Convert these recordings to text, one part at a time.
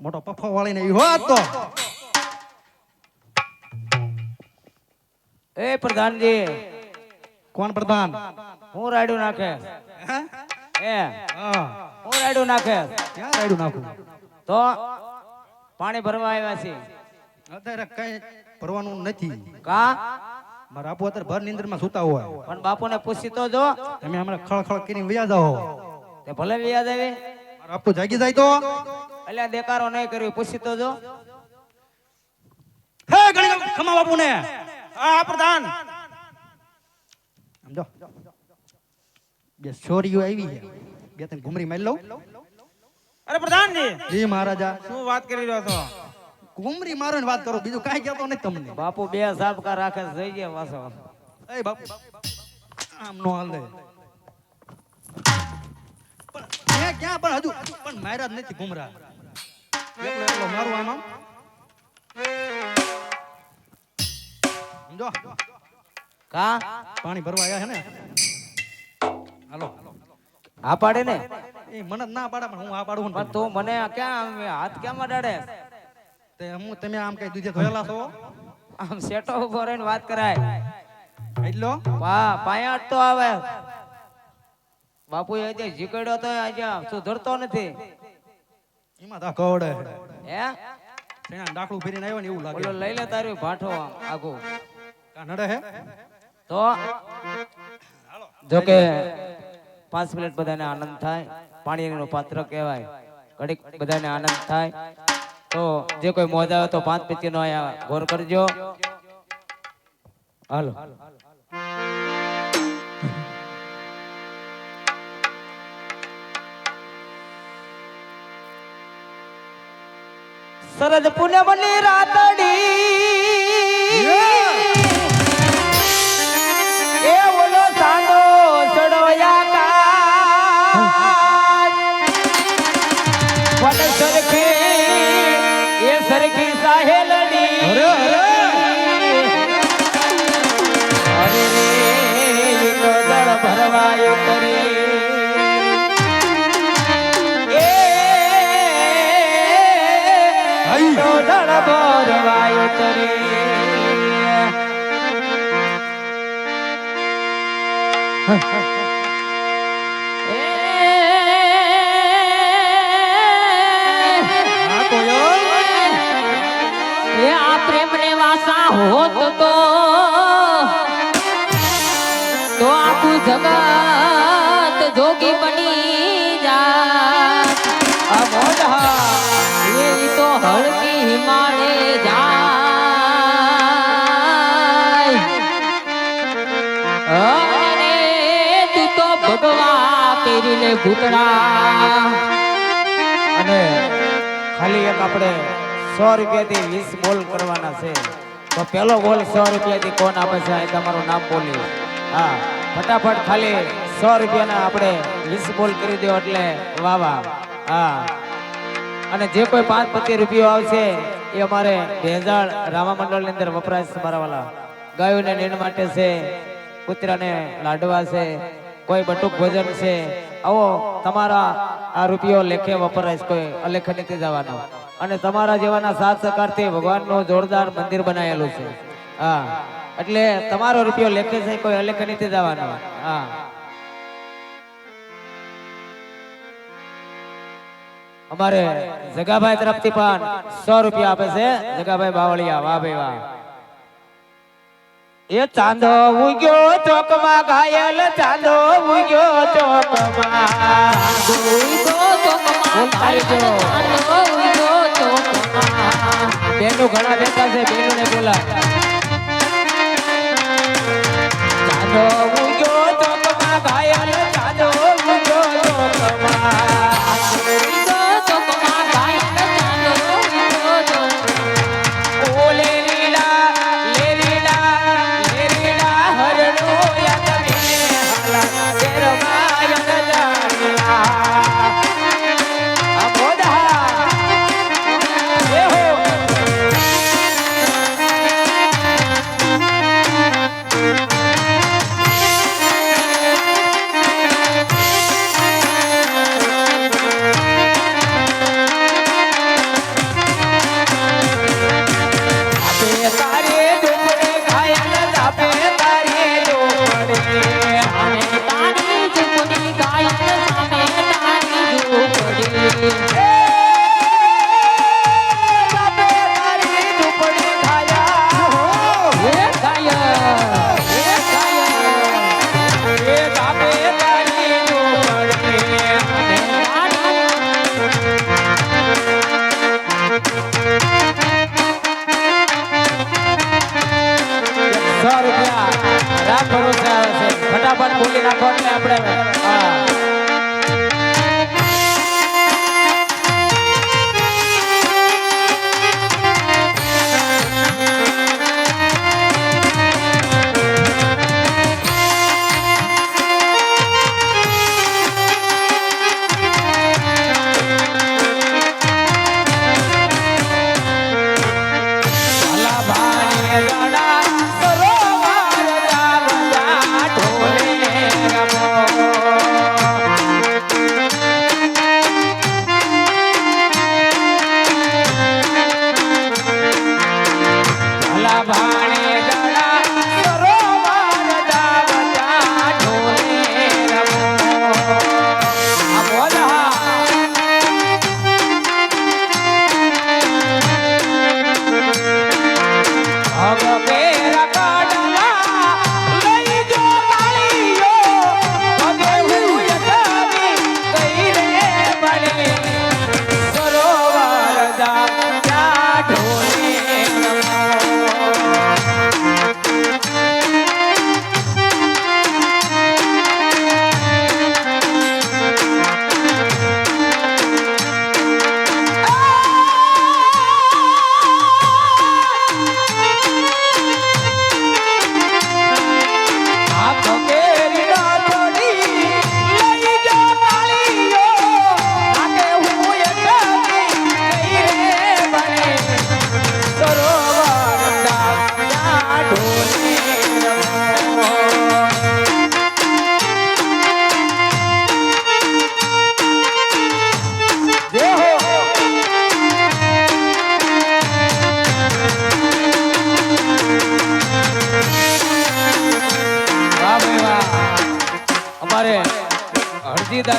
મોટો પફો વાળીને ઈ હોત તો એ પ્રધાનજી કોણ પ્રધાન હું રાડ્યું નાખે એ હું રાડ્યું નાખે ક્યાં રાડ્યું નાખું તો પાણી ભરવા આવ્યા છે અત્યારે કઈ ભરવાનું નથી કા મારા બાપુ અત્યારે ભર નીંદરમાં સૂતા હોય પણ બાપુને પૂછી તો જો તમે હમણાં ખળખળ કરીને વ્યાજ આવો તે ભલે વ્યાજ આવે મારા બાપુ જાગી જાય તો અલ્યા દેકારો નહીં કર્યો પૂછી તો જો હે ગણી ખમા બાપુ ને આ પ્રધાન. સમજો બે છોરીઓ આવી છે. બે તને ઘુમરી મારી લઉં. અરે પ્રધાનજી જી. મહારાજા. શું વાત કરી રહ્યો છો? ઘુમરી મારો ને વાત કરો બીજું કઈ કહેતો નહીં તમને. બાપુ બે સાબકા રાખે જઈ ગયા વાસો એ બાપુ આમ નો હાલે. ક્યાં પણ હજુ પણ માર્યા નથી ઘુમરા. એકલો એકલો મારું આમ આમ સમજો? કા? પાણી ભરવા આવ્યા છે ને? હાલો. આ પાડે ને? એ મને ના પાડે પણ હું આ પાડું પણ તું મને ક્યાં હાથ કેમ અડાડે તે હું તમે આમ કઈ દૂધે ધોયેલા છો? આમ સેટો ઊભો રહીને વાત કરાય. એટલો? વાહ પાયા તો આવે. બાપુ એ જીકડ્યો તો આજે સુધરતો નથી. એમાં તા કવડે હે? તેના ડાકડું ભરીને આવ્યો ને એવું લાગે. બોલો લઈ લે તારું ભાઠો આગો. કા નડે હે? તો જો કે પાંચ મિનિટ બધાને આનંદ થાય પાણીનો પાત્ર કહેવાય ઘડીક બધાને આનંદ થાય. તો જે કોઈ મોજ આવે તો પાંચ પીતી નો ગોર કરજો. હાલો. સરદ પૂનમની રાતડી. પ્રેમ ને વાસા હોત તો તો આખું જગત જોગી બની જા આ એ તો હળકી ભગવા પહેરીને ભૂતળા અને ખાલી એક આપણે સો રૂપિયાથી વીસ બોલ કરવાના છે. તો પેલો બોલ સો રૂપિયાથી કોણ આપે છે? અહીં તમારું નામ બોલી હા, ફટાફટ ખાલી સો રૂપિયાના આપણે વીસ બોલ કરી દો એટલે વાહ વાહ. હા. અને જે કોઈ પાંચ પચીસ રૂપિયો આવશે એ અમારે ભેંજાળ રામા મંડળની અંદર વપરાશ મારા વાલા. ગાયોને નીણ માટે છે, કૂતરાને લાડવા છે, કોઈ બટુક ભોજન છે. આવો તમારા આ રૂપિયો લેખે વપરાશ કોઈ અલેખ નથી જવાનો. અને તમારા જેવાના સાથ સહકારથી ભગવાનનું જોરદાર મંદિર બનાવેલું છે. હા, એટલે તમારો રૂપિયો લેખે છે કોઈ અલેખ નથી જવાનો. હા. અમારે જગાભાઈ તરફથી પણ સો રૂપિયા આપે છે જગાભાઈ બાવળિયા વાહ ભાઈ વાહ એ ચાંદો ઉગ્યો ચોકમાં ઘાયલ ચાંદો ઉગ્યો ચોકમાં બોલ તારી જો. બેનું ઘણા બેઠા છે બેનું ને બોલા ચાંદો ઉગ્યો ચોકમાં ઘાયલ ચાંદો ઉગ્યો ચોકમાં ઓ રૂપિયા. રાખ ભરોસે ફટાફટ બોલી નાખો એટલે આપણે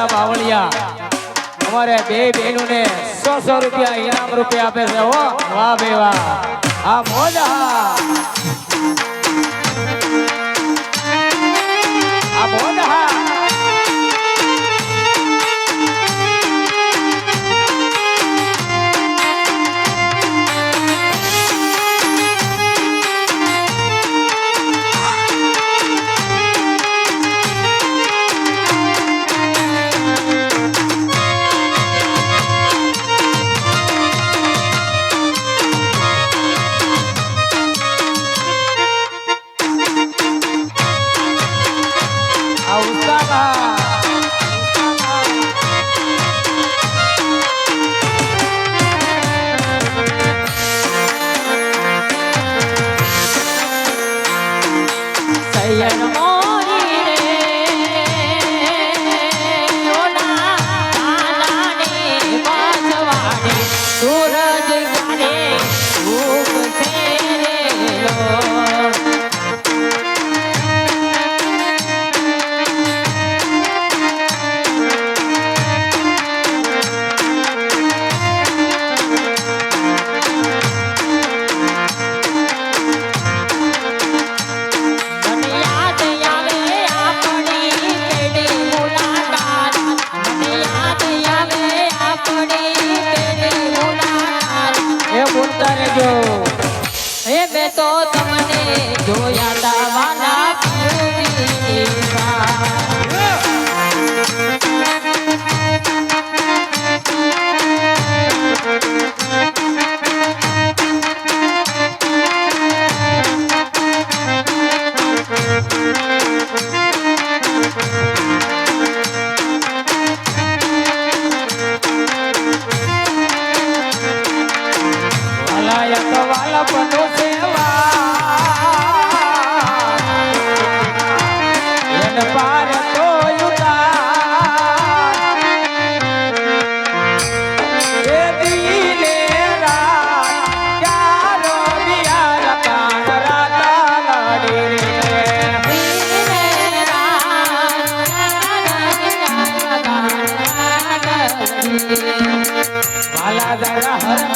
દાદા બાવળિયા. અમારે બે બહેનોને સો સો રૂપિયા ઇનામ રૂપિયા આપે છે વાહ બે વાહ. આ મોજા કરજો. હે બે તો તમને જોયા તા વાલા વાલા બધો સેવા એને પાર તો વાલા દરા હર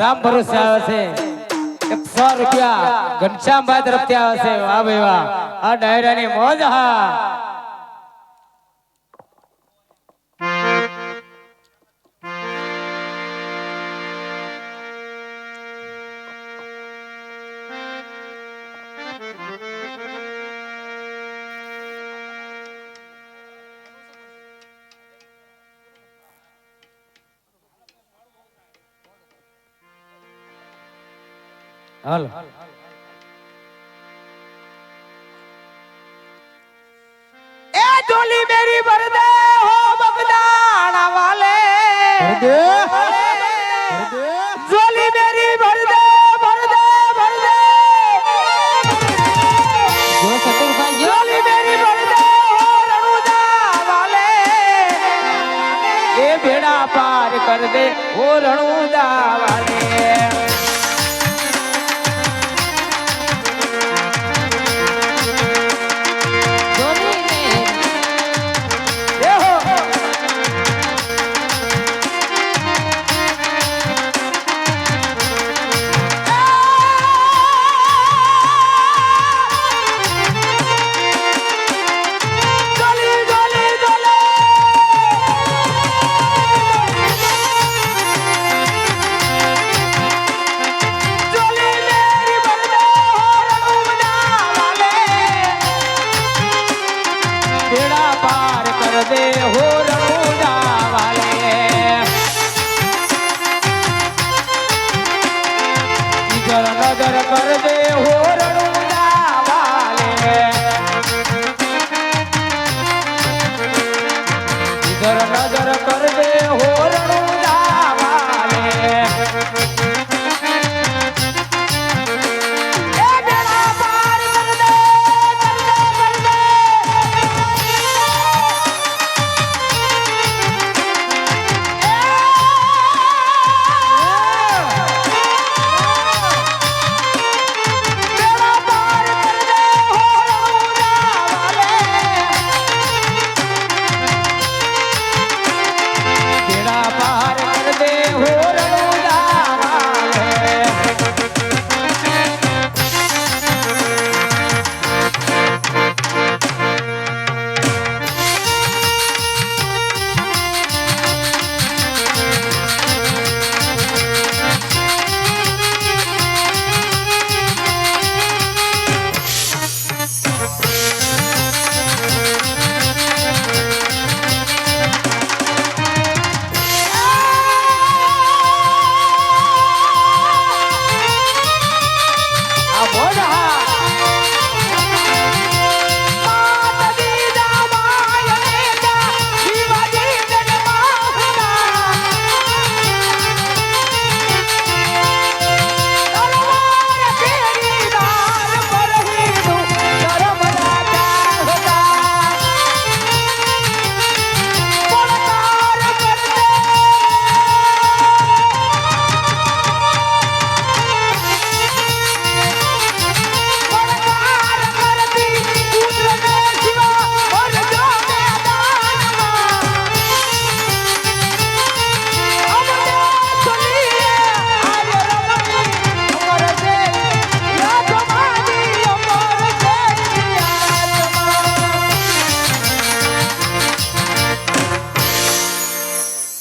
राम भरोसा आवे से 100 घनश्याम भाई तरफ़ से वाह भाई वाह, आ डायरा मौज हा। હાલો. એ ડોલી મેરી બરદે હો બગદાણા વાલે. મેરી ચતુરભાઈ જો જોલી મેરી ભરદે હો રણુદા વાલે. એ ભેડા પાર કર દે હો રણુદા પાર